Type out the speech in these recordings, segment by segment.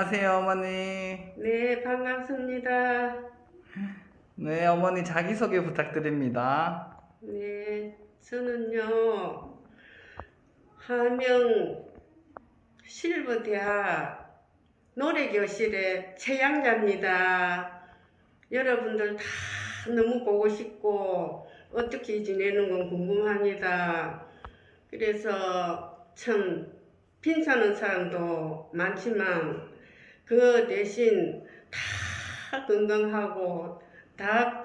안녕하세요, 어머니. 네, 반갑습니다. 네, 어머니 자기소개 부탁드립니다. 네, 저는요, 하명 실버대학 노래교실의 최양자입니다. 여러분들 다 너무 보고 싶고, 어떻게 지내는 건 궁금합니다. 그래서 참, 빈사는 사람도 많지만, 그 대신 다 건강하고, 다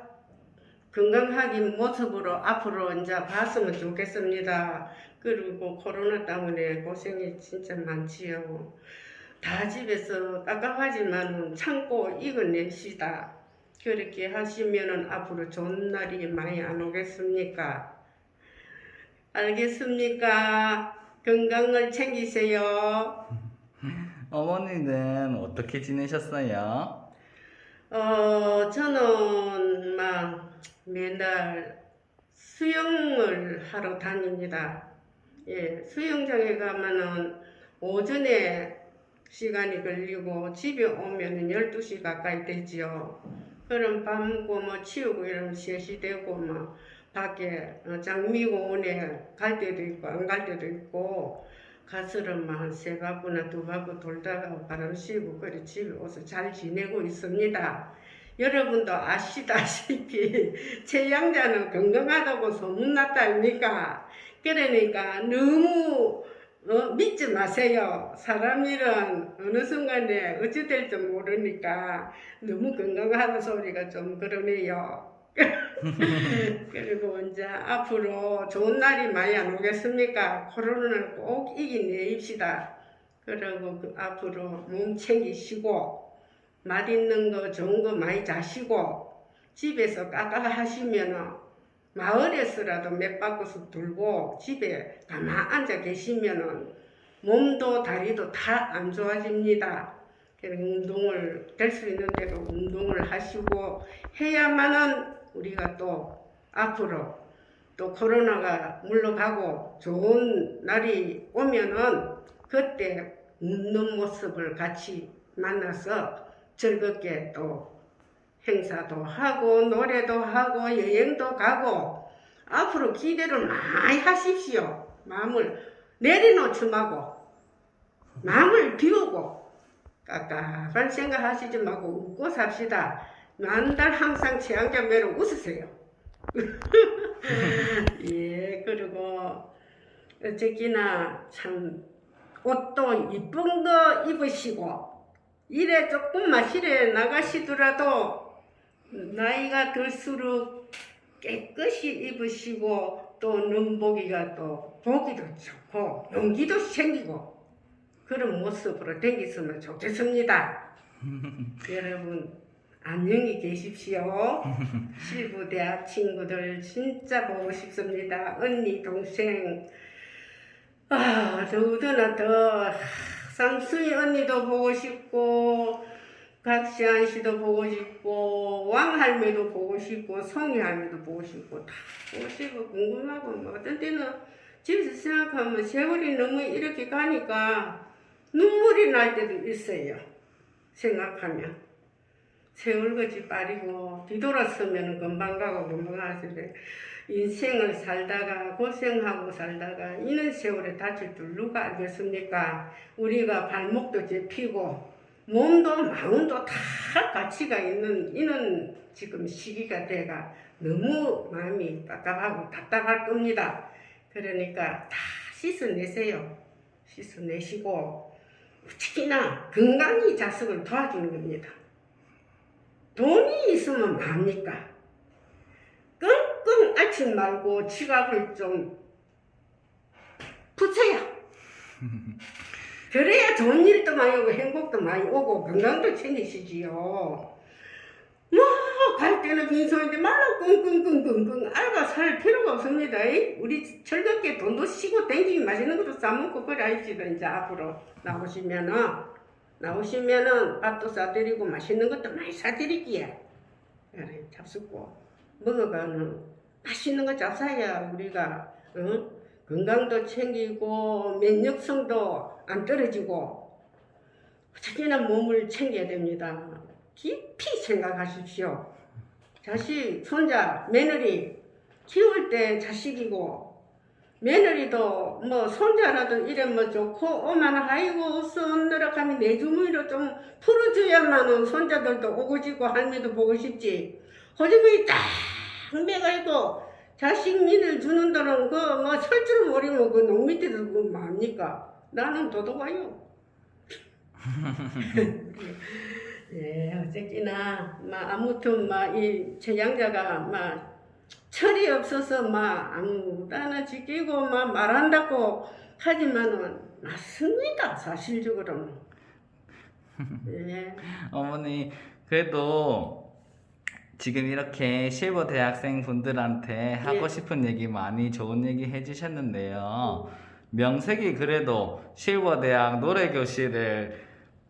건강하긴 모습으로 앞으로 이제 봤으면 좋겠습니다. 그리고 코로나 때문에 고생이 진짜 많지요. 다 집에서 깝깝하지만 참고 이겨냅시다. 그렇게 하시면은 앞으로 좋은 날이 많이 안 오겠습니까? 알겠습니까? 건강을 챙기세요. 어머니는 어떻게 지내셨어요? 어, 저는 막 맨날 수영을 하러 다닙니다. 예, 수영장에 가면은 오전에 시간이 걸리고 집에 오면은 12시 가까이 되지요. 그럼 밥 먹고 뭐 치우고 이러면 3시 되고 뭐 밖에 어, 장미고 오네 갈 때도 있고 안 갈 때도 있고 가스를 한세 바구나 두 바구 돌다가 바람 쐬고 그래 집에 와서 잘 지내고 있습니다. 여러분도 아시다시피 최양자는 건강하다고 소문났다 아닙니까? 그러니까 너무 어, 믿지 마세요. 사람 일은 어느 순간에 어찌 될지 모르니까 너무 건강하다 소리가 좀 그러네요. 그리고 이제 앞으로 좋은 날이 많이 안 오겠습니까? 코로나를 꼭 이겨내입시다. 그리고 그 앞으로 몸 챙기시고 맛있는 거 좋은 거 많이 자시고 집에서 까까 하시면은 마을에서라도 몇 바퀴씩 돌고 집에 가만 앉아 계시면은 몸도 다리도 다 안 좋아집니다. 운동을 될 수 있는 대로 운동을 하시고 해야만은 우리가 또 앞으로 또 코로나가 물러가고 좋은 날이 오면은 그때 웃는 모습을 같이 만나서 즐겁게 또 행사도 하고 노래도 하고 여행도 가고 앞으로 기대를 많이 하십시오. 마음을 내려놓지 말고 마음을 비우고 깝깝한 생각하시지 말고 웃고 삽시다. 만달 항상 최양자매로 웃으세요. 예, 그리고 어쨌기나 참 옷도 이쁜 거 입으시고 일에 조금만 실에 나가시더라도 나이가 들수록 깨끗이 입으시고 또 눈보기가 또 보기도 좋고 용기도 생기고 그런 모습으로 되겠으면 좋겠습니다. 여러분 안녕히 계십시오. 실부대학 친구들 진짜 보고 싶습니다. 언니 동생 아 더우더나 더 상수희 언니도 보고 싶고 박시안 씨도 보고 싶고 왕할매도 보고 싶고 성희 할매도 보고 싶고 다 보고 싶고 궁금하고 뭐 어떤 때는 집에서 생각하면 세월이 너무 이렇게 가니까 눈물이 날 때도 있어요. 생각하면 세월같이 빠르고 뒤돌았으면 금방 가고 금방 가는데 인생을 살다가 고생하고 살다가 이런 세월에 다칠 줄 누가 알겠습니까? 우리가 발목도 접히고 몸도 마음도 다 가치가 있는 이런 지금 시기가 돼가 너무 마음이 답답하고 답답할 겁니다. 그러니까 다 씻어내세요. 씻어내시고 특히나 건강히 자식을 도와주는 겁니다. 돈이 있으면 뭐합니까? 끙끙 앓지 말고 지갑을 좀 붙여요. 그래야 좋은 일도 많이 오고 행복도 많이 오고 건강도 챙기시지요. 뭐갈 때는 빈손인데 말로 끙끙끙끙끙 알고 살 필요가 없습니다. 이. 우리 즐겁게 돈도 쉬고 땡기기 맛있는 것도 싸먹고 그래 합시다. 이제 앞으로 나오시면은 나오시면은 밥도 싸드리고 맛있는 것도 많이 사드릴게요. 그래 잡수고 먹어가는 맛있는 거 잡사야 우리가 어? 건강도 챙기고 면역성도 안 떨어지고 특히나 몸을 챙겨야 됩니다. 깊이 생각하십시오. 자식, 손자, 며느리 키울 때 자식이고 며느리도 뭐 손자라도 이러면 좋고 오만 아이고 손 노력하면 내 주머니로 좀 풀어줘야만은 손자들도 오고 싶고 할매도 보고 싶지. 호주머니 딱 매가 있고 자식 민을 주는 돈은 그뭐 철줄 모르면 그 농민들도 그 뭡니까? 나는 도도가요. 예 어쨌기나 막 아무튼 막이 최양자가 막 철이 없어서 막 아무다나 지키고 막 말한다고 하지만은 맞습니다 사실적으로는 예. 어머니 그래도 지금 이렇게 실버 대학생 분들한테 하고 예. 싶은 얘기 많이 좋은 얘기 해주셨는데요. 명색이 그래도 실버 대학 노래 교실을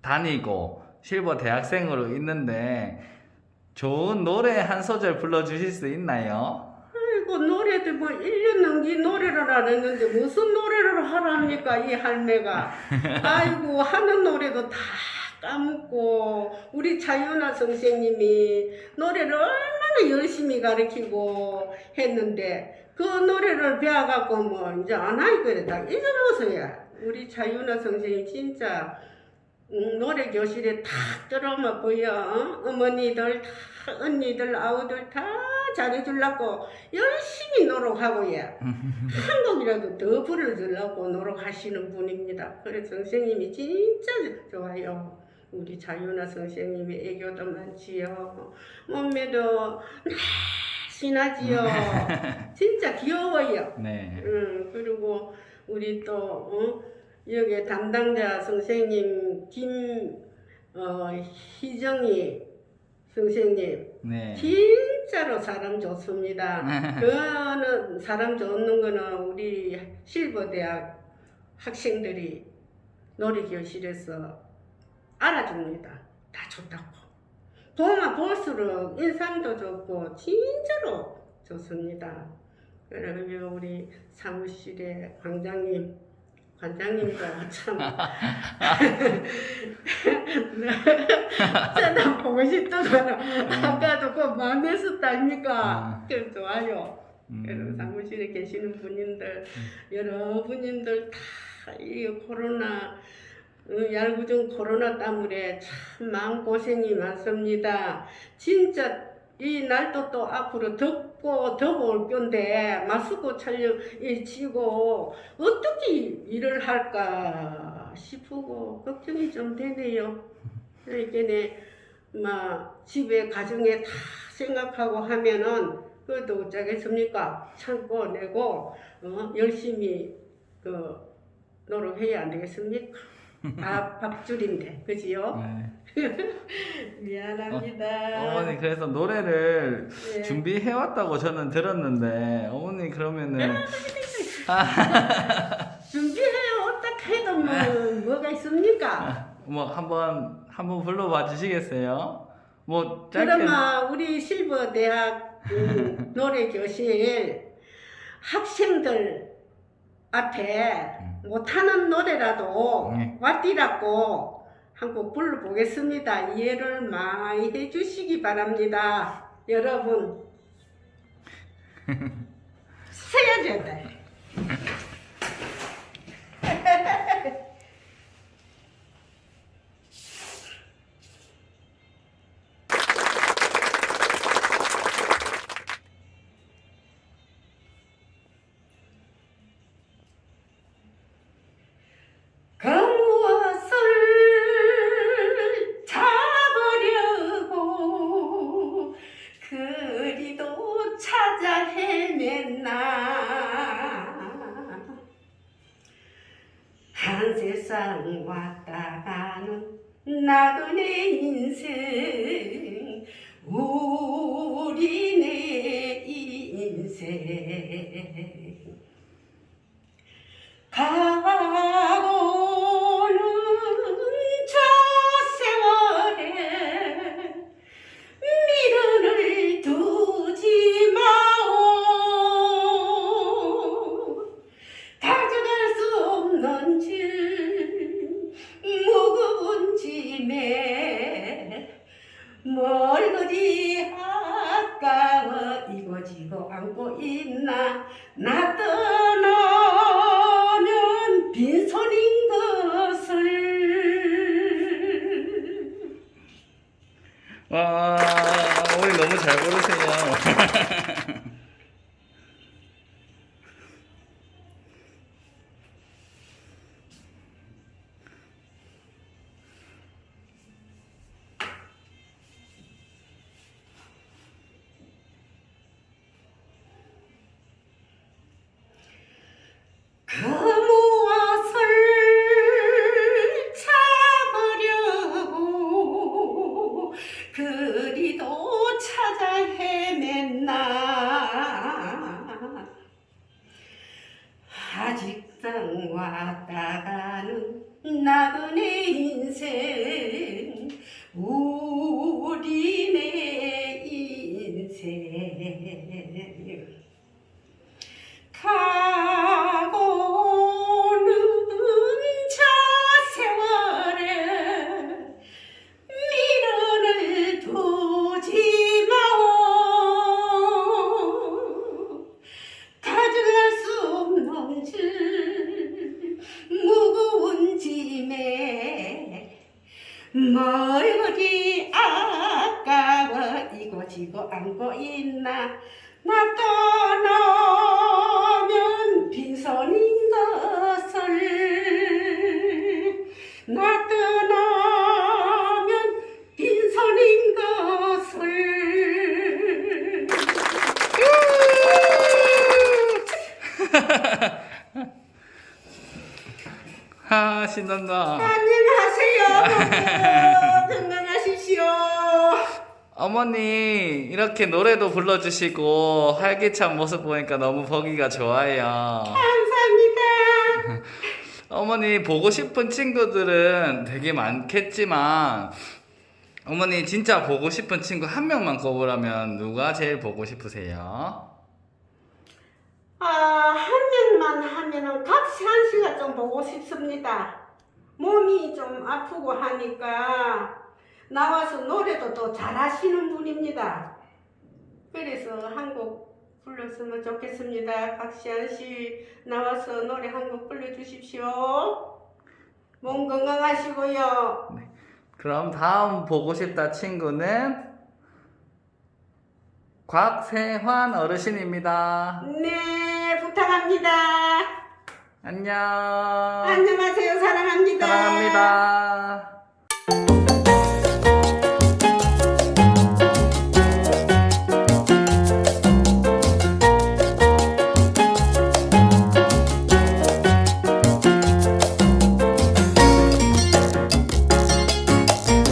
다니고 실버 대학생으로 있는데 좋은 노래 한 소절 불러주실 수 있나요? 아이고 노래도 뭐 1년 넘게 노래를 안 했는데 무슨 노래를 하랍니까 이 할매가? 아이고 하는 노래도 다 까먹고 우리 차윤아 선생님이 노래를 얼마나 열심히 가르치고 했는데 그 노래를 배워갖고 뭐 이제 안 하니까 그래 다. 잊어먹었어요 우리 차윤아 선생님 진짜 음, 노래 교실에 탁 들어오면 보여 어? 어머니들 다 언니들 아우들 다 잘해주려고 열심히 노력하고 예. 한 곡이라도 더 불러주려고 노력하시는 분입니다. 그래서 선생님이 진짜 좋아요. 우리 자유나 선생님의 애교도 많지요. 몸매도 날씬하지요. 진짜 귀여워요. 네. 음, 그리고 우리 또 어? 여기 담당자 선생님 김 어, 희정이 선생님 네. 진짜로 사람 좋습니다. 그거는 사람 좋는 거는 우리 실버대학 학생들이 놀이교실에서 알아줍니다. 다 좋다고. 보면 볼수록 인상도 좋고 진짜로 좋습니다. 그리고 우리 사무실의 관장님, 관장님도 참 저는 보고 싶더라. 아까도 그 만났었다 아닙니까? 그 좋아요. 음, 사무실에 계시는 분님들, 여러분님들 다 이 코로나, 어, 얄궂은 코로나 때문에 참 마음고생이 많습니다. 진짜 이 날도 또 앞으로 덥고 더울 건데 마스크 촬영 치고 어떻게 일을 할까 싶고 걱정이 좀 되네요. 그러니까 막 집에 가정에 다 생각하고 하면은 그래도 어쩌겠습니까? 참고 내고 어, 열심히 그 노력해야 안 되겠습니까? 밥 밥줄인데 그지요? 네. 미안합니다. 어머니 그래서 노래를 예. 준비해 왔다고 저는 들었는데 어머니 그러면은 준비해요. 어떻게 해도 뭐 뭐가 있습니까? 뭐 한번 한번 불러봐 주시겠어요? 뭐 짧게 그러면 우리 실버 대학 음, 노래 교실 학생들 앞에 못하는 노래라도 네. 와띠라고 한곡 불러보겠습니다. 이해를 많이 해주시기 바랍니다. 여러분 세야져야 한 세상 왔다 가는 나그네 인생 우리네 인생. 가 와, 어머니 너무 잘 부르세요. 인생 가고는 저 세월에 미련을 두지 마오 가져갈 수 없는 줄 무거운 짐에 멀거리 아까워? 이고 지고 안고 있나 나 떠나면 빈손인 것을. 나 떠나면 빈손인 것을. 하, 신난다. 안녕하세요 어머니, 이렇게 노래도 불러주시고, 활기찬 모습 보니까 너무 보기가 좋아요. 감사합니다 어머니, 보고 싶은 친구들은 되게 많겠지만, 어머니, 진짜 보고 싶은 친구 한 명만 꼽으라면 누가 제일 보고 싶으세요? 아, 한 명만 하면은 각시한 씨가 좀 보고 싶습니다. 몸이 좀 아프고 하니까 나와서 노래도 또 잘하시는 분입니다. 그래서 한곡 불렀으면 좋겠습니다. 각시한 씨 나와서 노래 한 곡 불러주십시오. 몸 건강하시고요. 그럼 다음 보고 싶다 친구는 곽세환 어르신입니다. 네, 부탁합니다. 안녕. 안녕하세요. 사랑합니다. 사랑합니다.